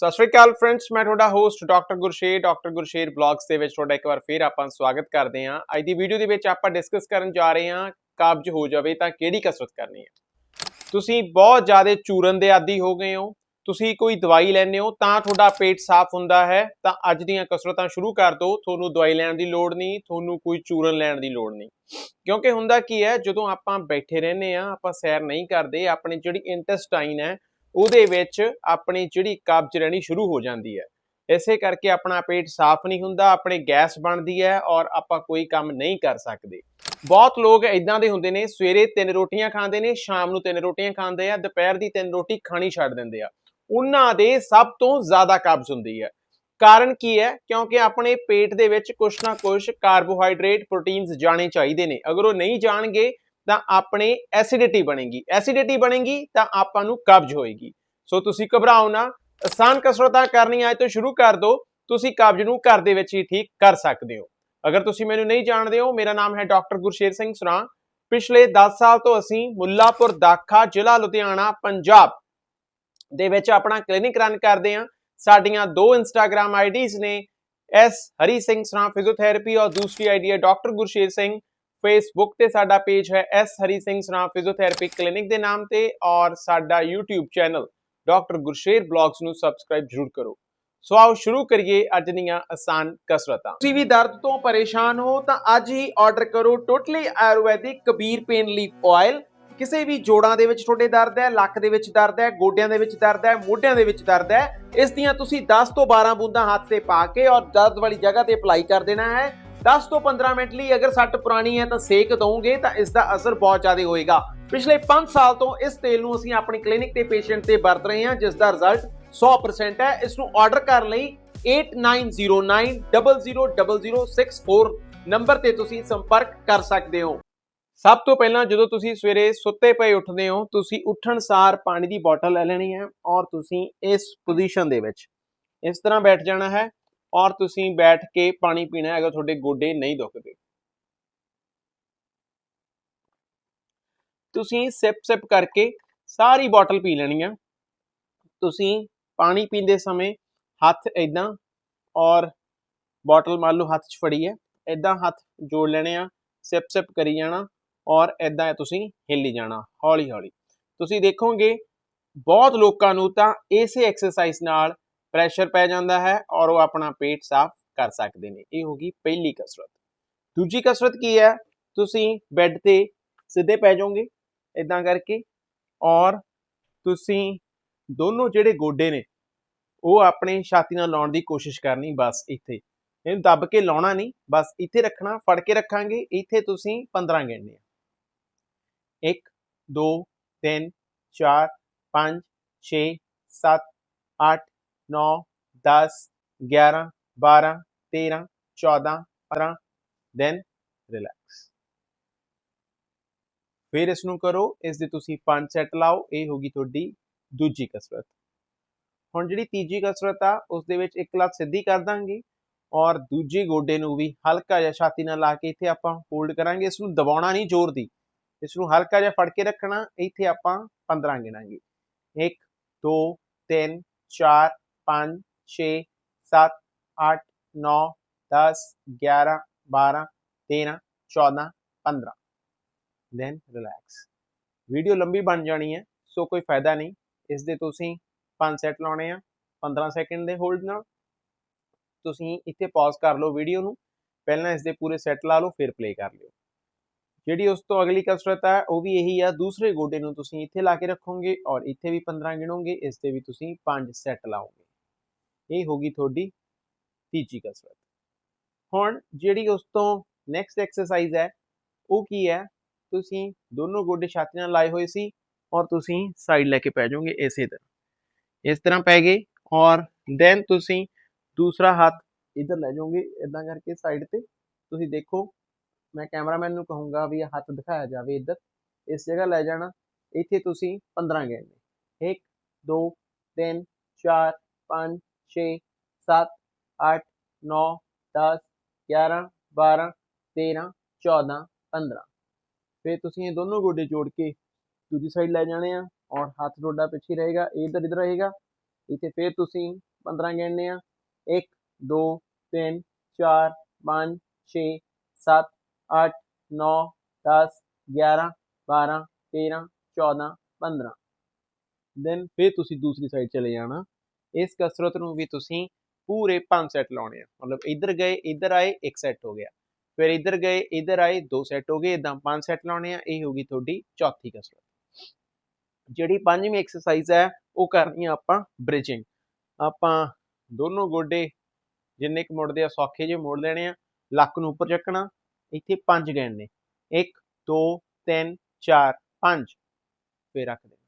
ਸਤਿ ਸ਼੍ਰੀ ਅਕਾਲ ਫਰੈਂਡਸ ਮੈਂ ਤੁਹਾਡਾ host doctor Gursher doctor Gursher blogs ਦੇ ਵਿੱਚ ਤੁਹਾਡਾ ਇੱਕ ਵਾਰ ਫੇਰ ਆਪਾਂ ਸਵਾਗਤ ਕਰਦੇ ਹਾਂ। ਅੱਜ ਦੀ ਵੀਡੀਓ ਦੇ ਵਿੱਚ ਆਪਾਂ ਡਿਸਕਸ ਕਰਨ ਜਾ ਰਹੇ ਹਾਂ ਕਾਬਜ਼ ਹੋ ਜਾਵੇ ਤਾਂ ਕਿਹੜੀ ਕਸਰਤ ਕਰਨੀ ਹੈ। ਤੁਸੀਂ ਬਹੁਤ ਜ਼ਿਆਦਾ ਚੂਰਨ ਦੇ ਆਦੀ ਹੋ ਗਏ ਹੋ, ਤੁਸੀਂ ਕੋਈ ਦਵਾਈ ਲੈਂਦੇ ਹੋ ਤਾਂ ਤੁਹਾਡਾ ਪੇਟ ਸਾਫ਼ ਹੁੰਦਾ ਹੈ, ਤਾਂ ਅੱਜ ਦੀਆਂ ਕਸਰਤਾਂ ਸ਼ੁਰੂ ਕਰ ਦਿਓ, ਤੁਹਾਨੂੰ ਦਵਾਈ ਲੈਣ ਦੀ ਲੋੜ ਨਹੀਂ, ਤੁਹਾਨੂੰ ਕੋਈ ਚੂਰਨ ਲੈਣ ਦੀ ਲੋੜ ਨਹੀਂ। ਕਿਉਂਕਿ ਹੁੰਦਾ ਕੀ ਹੈ, ਜਦੋਂ ਆਪਾਂ ਬੈਠੇ ਰਹਿੰਦੇ ਆ ਆਪਾਂ ਸੈਰ ਨਹੀਂ ਕਰਦੇ, ਆਪਣੀ ਜਿਹੜੀ ਇੰਟੈਸਟਾਈਨ ਹੈ ਉਹਦੇ ਵਿੱਚ ਆਪਣੀ ਜਿਹੜੀ ਕਬਜ਼ ਰਹਿਣੀ ਸ਼ੁਰੂ ਹੋ ਜਾਂਦੀ ਹੈ। ਇਸੇ ਕਰਕੇ ਆਪਣਾ ਪੇਟ ਸਾਫ਼ ਨਹੀਂ ਹੁੰਦਾ, ਆਪਣੇ ਗੈਸ ਬਣਦੀ ਹੈ ਔਰ ਆਪਾਂ ਕੋਈ ਕੰਮ ਨਹੀਂ ਕਰ ਸਕਦੇ। ਬਹੁਤ ਲੋਕ ਇਦਾਂ ਦੇ ਹੁੰਦੇ ਨੇ, ਸਵੇਰੇ ਤਿੰਨ ਰੋਟੀਆਂ ਖਾਂਦੇ ਨੇ, ਸ਼ਾਮ ਨੂੰ ਤਿੰਨ ਰੋਟੀਆਂ ਖਾਂਦੇ ਆ, ਦੁਪਹਿਰ ਦੀ ਤਿੰਨ ਰੋਟੀ ਖਾਣੀ ਛੱਡ ਦਿੰਦੇ ਆ। ਉਹਨਾਂ ਦੇ ਸਭ ਤੋਂ ਜ਼ਿਆਦਾ ਕਬਜ਼ ਹੁੰਦੀ ਹੈ। ਕਾਰਨ ਕੀ ਹੈ? ਕਿਉਂਕਿ ਆਪਣੇ ਪੇਟ ਦੇ ਵਿੱਚ ਕੁਛ ਨਾ ਕੁਛ ਕਾਰਬੋਹਾਈਡਰੇਟ ਪ੍ਰੋਟੀਨਸ ਜਾਣੇ ਚਾਹੀਦੇ ਨੇ। ਅਗਰ ਉਹ ਨਹੀਂ ਜਾਣਗੇ ਤਾਂ ਆਪਣੇ ਐਸਿਡਿਟੀ ਬਣੇਗੀ। ਐਸਿਡਿਟੀ ਬਣੇਗੀ ਤਾਂ ਆਪਾਂ ਨੂੰ ਕਬਜ਼ ਹੋਏਗੀ। ਸੋ ਤੁਸੀਂ ਘਬਰਾਓ ਨਾ, ਆਸਾਨ ਕਸਰਤਾਂ ਕਰਨੀਆਂ ਅੱਜ ਤੋਂ ਸ਼ੁਰੂ ਕਰ ਦਿਓ ਤੁਸੀਂ ਕਬਜ਼ ਨੂੰ ਘਰ ਦੇ ਵਿੱਚ ਹੀ ਠੀਕ ਕਰ ਸਕਦੇ ਹੋ। ਅਗਰ ਤੁਸੀਂ ਮੈਨੂੰ ਨਹੀਂ ਜਾਣਦੇ ਹੋ, ਮੇਰਾ ਨਾਮ ਹੈ ਡਾਕਟਰ ਗੁਰਸ਼ੇਰ ਸਿੰਘ ਸੁਰਾ ਪਿਛਲੇ 10 ਸਾਲ ਤੋਂ ਅਸੀਂ ਮੁੱਲਾਪੁਰ ਦਾਖਾ, ਜ਼ਿਲ੍ਹਾ ਲੁਧਿਆਣਾ, ਪੰਜਾਬ ਦੇ ਵਿੱਚ ਆਪਣਾ ਕਲੀਨਿਕ ਰਨ ਕਰਦੇ ਹਾਂ। ਸਾਡੀਆਂ ਦੋ ਇੰਸਟਾਗ੍ਰam ਆਈਡੀਜ਼ ਨੇ, ਐਸ ਹਰੀ ਸਿੰਘ ਸਰਾ ਫਿਜ਼ੀਓਥੈਰੇਪੀ ਔਰ ਦੂਸਰੀ ਆਈਡੀ ਹੈ ਡਾਕਟਰ ਗੁਰਸ਼ੇਰ ਸਿੰਘ। ਫੇਸਬੁੱਕ ਤੇ ਸਾਡਾ ਪੇਜ ਹੈ S Hari Singh Sra physiotherapy clinic ਦੇ ਨਾਮ ਤੇ ਔਰ ਸਾਡਾ YouTube channel doctor Gursher blogs ਨੂੰ ਸਬਸਕ੍ਰਾਈਬ ਜ਼ਰੂਰ ਕਰੋ। ਸੋ ਆਓ ਸ਼ੁਰੂ ਕਰੀਏ ਅੱਜ ਦੀਆਂ ਆਸਾਨ ਕਸਰਤਾਂ। ਤੁਸੀਂ ਵੀ ਦਰਦ ਤੋਂ ਪਰੇਸ਼ਾਨ ਹੋ ਤਾਂ ਅੱਜ ਹੀ ਆਰਡਰ ਕਰੋ totally ayurvedic Kabir pain leaf oil ਕਿਸੇ ਵੀ ਜੋੜਾਂ ਦੇ ਵਿੱਚ ਤੁਹਾਡੇ ਦਰਦ ਹੈ, ਲੱਕ ਦੇ ਵਿੱਚ ਦਰਦ ਹੈ, ਗੋਡਿਆਂ ਦੇ ਵਿੱਚ ਦਰਦ ਹੈ, ਮੋਢਿਆਂ ਦੇ ਵਿੱਚ ਦਰਦ ਹੈ, ਇਸ ਦੀਆਂ ਤੁਸੀਂ 10 ਤੋਂ 12 ਬੂੰਦਾਂ ਹੱਥ ਤੇ ਪਾ ਕੇ ਔਰ ਦਰਦ ਵਾਲੀ ਜਗ੍ਹਾ ਤੇ ਅਪਲਾਈ ਕਰ ਦੇਣਾ ਹੈ। 10 ਤੋਂ 15 ਮਿੰਟ ਲਈ ਅਗਰ ਸੱਟ ਪੁਰਾਣੀ ਹੈ ਤਾਂ ਸੇਕ ਦਵੋਗੇ ਤਾਂ ਇਸ ਦਾ ਅਸਰ ਬਹੁਤ ਜ਼ਿਆਦਾ ਹੋਏਗਾ। ਪਿਛਲੇ 5 ਸਾਲ ਤੋਂ ਇਸ ਤੇਲ ਨੂੰ ਅਸੀਂ ਆਪਣੀ ਕਲੀਨਿਕ ਤੇ ਪੇਸ਼ੈਂਟ ਤੇ ਵਰਤ ਰਹੇ ਹਾਂ, ਜਿਸ ਦਾ ਰਿਜ਼ਲਟ 100% ਹੈ। ਇਸ ਨੂੰ ਆਰਡਰ ਕਰਨ ਲਈ 8909000064 ਨੰਬਰ ਤੇ ਤੁਸੀਂ ਸੰਪਰਕ ਕਰ ਸਕਦੇ ਹੋ। ਸਭ ਤੋਂ ਪਹਿਲਾਂ ਜਦੋਂ ਤੁਸੀਂ ਸਵੇਰੇ ਸੁੱਤੇ ਪਏ ਉੱਠਦੇ ਹੋ, ਤੁਸੀਂ ਉੱਠਣ ਸਾਰ ਪਾਣੀ ਦੀ ਬੋਟਲ ਲੈ ਲੈਣੀ ਹੈ ਔਰ ਤੁਸੀਂ ਇਸ ਪੋਜੀਸ਼ਨ ਦੇ ਵਿੱਚ ਇਸ ਤਰ੍ਹਾਂ ਬੈਠ ਜਾਣਾ ਹੈ। ਔਰ ਤੁਸੀਂ ਬੈਠ ਕੇ ਪਾਣੀ ਪੀਣਾ ਹੈ ਅਗਰ ਤੁਹਾਡੇ ਗੋਡੇ ਨਹੀਂ ਦੁਖਦੇ। ਤੁਸੀਂ ਸਿਪ ਸਿਪ ਕਰਕੇ ਸਾਰੀ ਬੋਟਲ ਪੀ ਲੈਣੀ ਆ ਤੁਸੀਂ ਪਾਣੀ ਪੀਂਦੇ ਸਮੇਂ ਹੱਥ ਇਦਾਂ ਔਰ ਬੋਟਲ ਮੰਨ ਲਓ ਹੱਥ 'ਚ ਫੜੀ ਹੈ ਇਦਾਂ ਹੱਥ ਜੋੜ ਲੈਣੇ ਆ, ਸਿਪ ਸਿਪ ਕਰੀ ਜਾਣਾ ਔਰ ਇਦਾਂ ਤੁਸੀਂ ਹਿੱਲੀ ਜਾਣਾ ਹੌਲੀ ਹੌਲੀ ਤੁਸੀਂ ਦੇਖੋਗੇ ਬਹੁਤ ਲੋਕਾਂ ਨੂੰ ਤਾਂ ਇਸੇ ਐਕਸਰਸਾਈਜ਼ ਨਾਲ ਪ੍ਰੈਸ਼ਰ ਪੈ ਜਾਂਦਾ ਹੈ ਔਰ ਉਹ ਆਪਣਾ ਪੇਟ ਸਾਫ਼ ਕਰ ਸਕਦੇ ਨੇ। ਇਹ ਹੋਗੀ ਪਹਿਲੀ ਕਸਰਤ। ਦੂਜੀ ਕਸਰਤ ਕੀ ਹੈ? ਤੁਸੀਂ ਬੈੱਡ ਤੇ ਸਿੱਧੇ ਪੈ ਜਾਓਗੇ ਇਦਾਂ ਕਰਕੇ ਔਰ ਤੁਸੀਂ ਦੋਨੋਂ ਜਿਹੜੇ ਗੋਡੇ ਨੇ, ਉਹ ਆਪਣੇ ਛਾਤੀ ਨਾਲ ਲਾਉਣ ਦੀ ਕੋਸ਼ਿਸ਼ ਕਰਨੀ ਬਸ ਇੱਥੇ। ਇਹਨੂੰ ਦੱਬ ਕੇ ਲਾਉਣਾ ਨਹੀਂ, ਬਸ ਇੱਥੇ ਰੱਖਣਾ, ਫੜ ਕੇ ਰੱਖਾਂਗੇ, ਇੱਥੇ ਤੁਸੀਂ 15 ਗਿਣਨੇ ਆ। 1 2 3 4 5 6 7 8 9 10 11 12 13 14 15 ਦੈਨ ਰਿਲੈਕਸ ਫਿਰ ਇਸ ਨੂੰ ਕਰੋ ਇਸ ਦੇ ਤੁਸੀਂ 5 ਸੈੱਟ ਲਾਓ, ਇਹ ਹੋਗੀ ਤੁਹਾਡੀ ਦੂਜੀ ਕਸਰਤ। ਹੁਣ ਜਿਹੜੀ ਤੀਜੀ ਕਸਰਤ ਆ ਉਸ ਦੇ ਵਿੱਚ ਇੱਕ ਲੱਤ ਸਿੱਧੀ ਕਰ ਦਾਂਗੇ ਔਰ ਦੂਜੇ ਗੋਡੇ ਨੂੰ ਵੀ ਹਲਕਾ ਜਿਹਾ ਛਾਤੀ ਨਾਲ ਲਾ ਕੇ ਇੱਥੇ ਆਪਾਂ ਹੋਲਡ ਕਰਾਂਗੇ। ਇਸ ਨੂੰ ਦਬਾਉਣਾ ਨਹੀਂ ਜ਼ੋਰ ਦੀ ਇਸ ਨੂੰ ਹਲਕਾ ਜਿਹਾ ਫੜ ਕੇ ਰੱਖਣਾ, ਇੱਥੇ ਆਪਾਂ 15 ਗਿਣਾਂਗੇ। 1 2 3 4 5 6 7 8 9 10 11 12 13 14 15 ਦੈਨ ਰਿਲੈਕਸ ਵੀਡੀਓ ਲੰਬੀ ਬਣ ਜਾਣੀ ਹੈ, ਸੋ ਕੋਈ ਫਾਇਦਾ ਨਹੀਂ। ਇਸ ਦੇ ਤੁਸੀਂ 5 ਸੈੱਟ ਲਾਉਣੇ ਆ 15 ਸੈਕਿੰਡ ਦੇ ਹੋਲਡ ਨਾਲ। ਤੁਸੀਂ ਇੱਥੇ ਪਾਜ਼ ਕਰ ਲਓ ਵੀਡੀਓ ਨੂੰ। ਪਹਿਲਾਂ ਇਸ ਦੇ ਪੂਰੇ ਸੈੱਟ ਲਾ ਲਓ, ਫਿਰ ਪਲੇ ਕਰ ਲਿਓ। ਜਿਹੜੀ ਉਸ ਤੋਂ ਅਗਲੀ ਕਸਰਤ ਹੈ ਉਹ ਵੀ ਇਹੀ ਆ, ਦੂਸਰੇ ਗੋਡੇ ਨੂੰ ਤੁਸੀਂ ਇੱਥੇ ਲਾ ਕੇ ਰੱਖੋਗੇ ਔਰ ਇੱਥੇ ਵੀ 15 ਗਿਣੋਗੇ, ਇਸ ਤੇ ਵੀ ਤੁਸੀਂ 5 ਸੈੱਟ ਲਾਓਗੇ। ਇਹ ਹੋਗੀ ਤੁਹਾਡੀ ਤੀਜੀ ਕਸਰਤ। ਹੁਣ ਜਿਹੜੀ ਉਸ ਤੋਂ ਨੈਕਸਟ ਐਕਸਰਸਾਈਜ਼ ਹੈ, ਉਹ ਕੀ ਹੈ? ਤੁਸੀਂ ਦੋਨੋਂ ਗੋਡੇ ਛਾਤੀ ਨਾਲ ਲਾਏ ਹੋਏ ਸੀ ਔਰ ਤੁਸੀਂ ਸਾਈਡ ਲੈ ਕੇ ਪੈ ਜਾਓਗੇ ਇਸੇ ਤਰ੍ਹਾਂ। ਇਸ ਤਰ੍ਹਾਂ ਪੈ ਗਏ ਔਰ ਦੈਨ ਤੁਸੀਂ ਦੂਸਰਾ ਹੱਥ ਇਧਰ ਲੈ ਜਾਓਗੇ ਇਦਾਂ ਕਰਕੇ ਸਾਈਡ ਤੇ। ਤੁਸੀਂ ਦੇਖੋ, ਮੈਂ ਕੈਮਰਾਮੈਨ ਨੂੰ ਕਹੂੰਗਾ ਵੀ ਇਹ ਹੱਥ ਦਿਖਾਇਆ ਜਾਵੇ ਇੱਧਰ। ਇਸ ਜਗ੍ਹਾ ਲੈ ਜਾਣਾ, ਇੱਥੇ ਤੁਸੀਂ 15 ਗਿਣਨੇ 1 2 3 4 5 6 7 8 9 10 11 12 13 14 15 ਫਿਰ ਤੁਸੀਂ ਇਹ ਦੋਨੋਂ ਗੋਡੇ ਜੋੜ ਕੇ ਦੂਜੀ ਸਾਈਡ ਲੈ ਜਾਣੇ ਆ ਔਰ ਹੱਥ ਤੁਹਾਡਾ ਪਿੱਛੇ ਰਹੇਗਾ ਇਹ ਇੱਧਰ ਇੱਧਰ ਰਹੇਗਾ ਇੱਥੇ ਫਿਰ ਤੁਸੀਂ 15 ਗਿਣਨੇ ਆ 1 2 3 4 5 6 7 8 9 10 11 12 13 14 15 ਦੈਨ ਫਿਰ ਤੁਸੀਂ ਦੂਸਰੀ ਸਾਈਡ ਚਲੇ ਜਾਣਾ ਇਸ ਕਸਰਤ ਨੂੰ ਵੀ ਤੁਸੀਂ ਪੂਰੇ 5 ਸੈੱਟ ਲਾਉਣੇ ਆ। ਮਤਲਬ ਇੱਧਰ ਗਏ, ਇੱਧਰ ਆਏ, ਇੱਕ ਸੈੱਟ ਹੋ ਗਿਆ। ਫਿਰ ਇੱਧਰ ਗਏ, ਇੱਧਰ ਆਏ, ਦੋ ਸੈੱਟ ਹੋ ਗਏ ਇਦਾਂ ਪੰਜ ਸੈੱਟ ਲਾਉਣੇ ਆ। ਇਹ ਹੋਗੀ ਤੁਹਾਡੀ ਚੌਥੀ ਕਸਰਤ। ਜਿਹੜੀ ਪੰਜਵੀਂ ਐਕਸਰਸਾਈਜ਼ ਹੈ, ਉਹ ਕਰਨੀ ਆ ਆਪਾਂ ਬ੍ਰਿਜਿੰਗ ਆਪਾਂ ਦੋਨੋਂ ਗੋਡੇ ਜਿੰਨੇ ਕੁ ਮੁੜਦੇ ਆ, ਸੌਖੇ ਜਿਹੇ ਮੋੜ ਲੈਣੇ ਆ। ਲੱਕ ਨੂੰ ਉੱਪਰ ਚੱਕਣਾ। ਇੱਥੇ ਪੰਜ ਗਿਣਨੇ 1 2 3 4 5 ਫਿਰ ਰੱਖ ਦੇਣਾ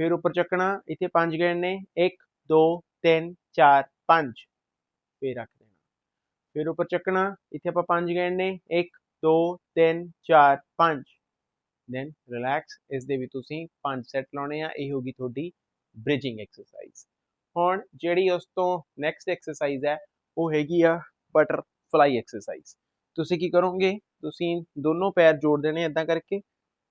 ਫਿਰ ਉੱਪਰ ਚੱਕਣਾ, ਇੱਥੇ ਪੰਜ ਗਿਣਨੇ 1 2 3 4 5 ਫਿਰ ਰੱਖ ਦੇਣਾ। ਫਿਰ ਉੱਪਰ ਚੱਕਣਾ, ਇੱਥੇ ਆਪਾਂ ਪੰਜ ਗਿਣਨੇ 1 2 3 4 5 ਦੈਨ ਰਿਲੈਕਸ ਇਸ ਦੇ ਵੀ ਤੁਸੀਂ ਪੰਜ ਸੈੱਟ ਲਾਉਣੇ ਆ, ਇਹ ਹੋਗੀ ਤੁਹਾਡੀ ਬ੍ਰਿਜਿੰਗ ਐਕਸਰਸਾਈਜ਼ ਹੁਣ ਜਿਹੜੀ ਉਸ ਤੋਂ ਨੈਕਸਟ ਐਕਸਰਸਾਈਜ਼ ਹੈ, ਉਹ ਹੈਗੀ ਆ ਬਟਰਫਲਾਈ ਐਕਸਰਸਾਈਜ਼ ਤੁਸੀਂ ਕੀ ਕਰੋਗੇ? ਤੁਸੀਂ ਦੋਨੋਂ ਪੈਰ ਜੋੜ ਦੇਣੇ ਇਦਾਂ ਕਰਕੇ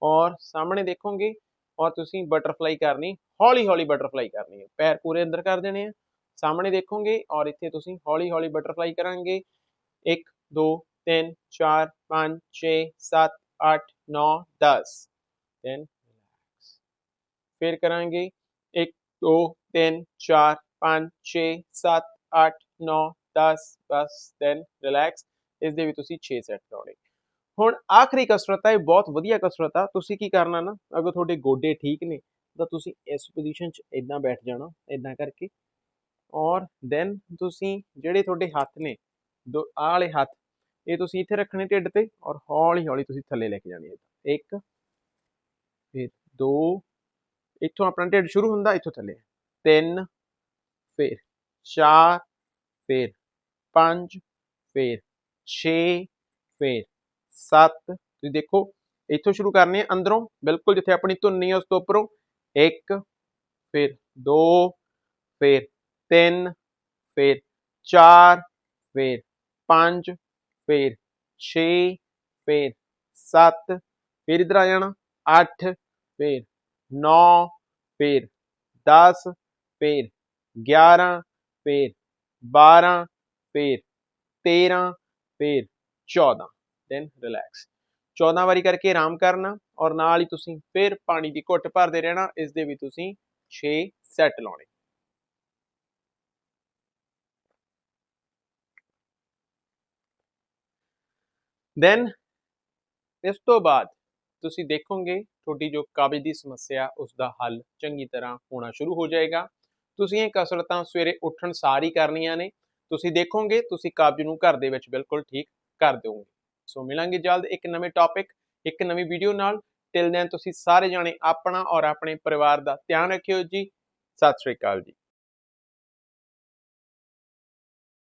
ਔਰ ਸਾਹਮਣੇ ਦੇਖੋਗੇ ਔਰ ਤੁਸੀਂ ਬਟਰਫਲਾਈ ਕਰਨੀ, ਹੌਲੀ ਹੌਲੀ ਬਟਰਫਲਾਈ ਕਰਨੀ ਹੈ। ਪੈਰ ਪੂਰੇ ਅੰਦਰ ਕਰ ਦੇਣੇ ਆ, ਸਾਹਮਣੇ ਦੇਖੋਗੇ ਔਰ ਇੱਥੇ ਤੁਸੀਂ ਹੌਲੀ ਹੌਲੀ ਬਟਰਫਲਾਈ ਕਰਾਂਗੇ। 1 2 3 4 5 6 7 8 9 10 then relax ਫਿਰ ਕਰਾਂਗੇ 1 2 3 4 5 6 7 8 9 10 ਬਸ, then relax ਇਸ ਦੇ ਵੀ ਤੁਸੀਂ 6 ਸੈੱਟ ਲਾਉਣੇ ਹੁਣ ਆਖਰੀ ਕਸਰਤ ਹੈ ਇਹ ਬਹੁਤ ਵਧੀਆ ਕਸਰਤ ਆ ਤੁਸੀਂ ਕੀ ਕਰਨਾ ਨਾ? ਅਗਰ ਤੁਹਾਡੇ ਗੋਡੇ ਠੀਕ ਨੇ, ਤਾਂ ਤੁਸੀਂ ਇਸ ਪੋਜੀਸ਼ਨ 'ਚ ਇਦਾਂ ਬੈਠ ਜਾਣਾ ਇਦਾਂ ਕਰਕੇ। ਔਰ ਦੈਨ ਤੁਸੀਂ ਜਿਹੜੇ ਤੁਹਾਡੇ ਹੱਥ ਨੇ, ਦੋ ਆਹ ਵਾਲੇ ਹੱਥ, ਇਹ ਤੁਸੀਂ ਇੱਥੇ ਰੱਖਣੇ ਢਿੱਡ ਤੇ ਔਰ ਹੌਲੀ ਹੌਲੀ ਤੁਸੀਂ ਥੱਲੇ ਲੈ ਕੇ ਜਾਣੇ ਇੱਕ, ਫਿਰ ਦੋ, ਇੱਥੋਂ ਆਪਣਾ ਢਿੱਡ ਸ਼ੁਰੂ ਹੁੰਦਾ, ਇੱਥੋਂ ਥੱਲੇ। ਤਿੰਨ, ਫਿਰ ਚਾਰ, ਫਿਰ ਪੰਜ, ਫਿਰ 6 ਫਿਰ 7 ਤੁਸੀਂ ਦੇਖੋ, ਇੱਥੋਂ ਸ਼ੁਰੂ ਕਰਨੇ ਆ, ਅੰਦਰੋਂ, ਬਿਲਕੁਲ ਜਿੱਥੇ ਆਪਣੀ ਧੁੰਨੀ ਹੈ ਉਸ ਤੋਂ ਉੱਪਰੋਂ 1 ਫਿਰ 2 ਫਿਰ 3 ਫਿਰ 4 ਫਿਰ 5 ਫਿਰ 6 ਫਿਰ 7 ਫਿਰ ਇਧਰ ਆ ਜਾਣਾ 8 ਫਿਰ 9 ਫਿਰ 10 ਫਿਰ 11 ਫਿਰ 12 ਫਿਰ 13 ਫਿਰ 14 ਦੈਨ ਰਿਲੈਕਸ 14 ਵਾਰੀ ਕਰਕੇ ਆਰਾਮ ਕਰਨਾ ਔਰ ਨਾਲ ਹੀ ਤੁਸੀਂ ਫਿਰ ਪਾਣੀ ਦੀ ਘੁੱਟ ਭਰਦੇ ਰਹਿਣਾ, ਇਸ ਦੇ ਵੀ ਤੁਸੀਂ 6 ਸੈੱਟ ਲਾਉਣੇ। ਦੈਨ ਇਸ ਤੋਂ ਬਾਅਦ ਤੁਸੀਂ ਦੇਖੋਗੇ ਤੁਹਾਡੀ ਜੋ ਕਾਬਜ਼ ਦੀ ਸਮੱਸਿਆ ਉਸ ਦਾ ਹੱਲ ਚੰਗੀ ਤਰ੍ਹਾਂ ਹੋਣਾ ਸ਼ੁਰੂ ਹੋ ਜਾਏਗਾ। ਤੁਸੀਂ ਇਹ ਕਸਰਤਾਂ ਸਵੇਰੇ ਉੱਠਣ ਸਾਰ ਹੀ ਕਰਨੀਆਂ ਨੇ। ਤੁਸੀਂ ਦੇਖੋਗੇ ਤੁਸੀਂ ਕਾਬਜ਼ ਨੂੰ ਘਰ ਦੇ ਵਿੱਚ ਬਿਲਕੁਲ ਠੀਕ ਕਰ ਦਿਓਗੇ। ਸੋ ਮਿਲਾਂਗੇ ਜਲਦ ਇੱਕ ਨਵੇਂ ਟੌਪਿਕ ਇੱਕ ਨਵੀਂ ਵੀਡੀਓ ਨਾਲ। ਟਿਲ ਦੈਨ ਤੁਸੀਂ ਸਾਰੇ ਜਾਣੇ ਆਪਣਾ ਔਰ ਆਪਣੇ ਪਰਿਵਾਰ ਦਾ ਧਿਆਨ ਰੱਖਿਓ ਜੀ। ਸਤਿ ਸ਼੍ਰੀ ਅਕਾਲ ਜੀ।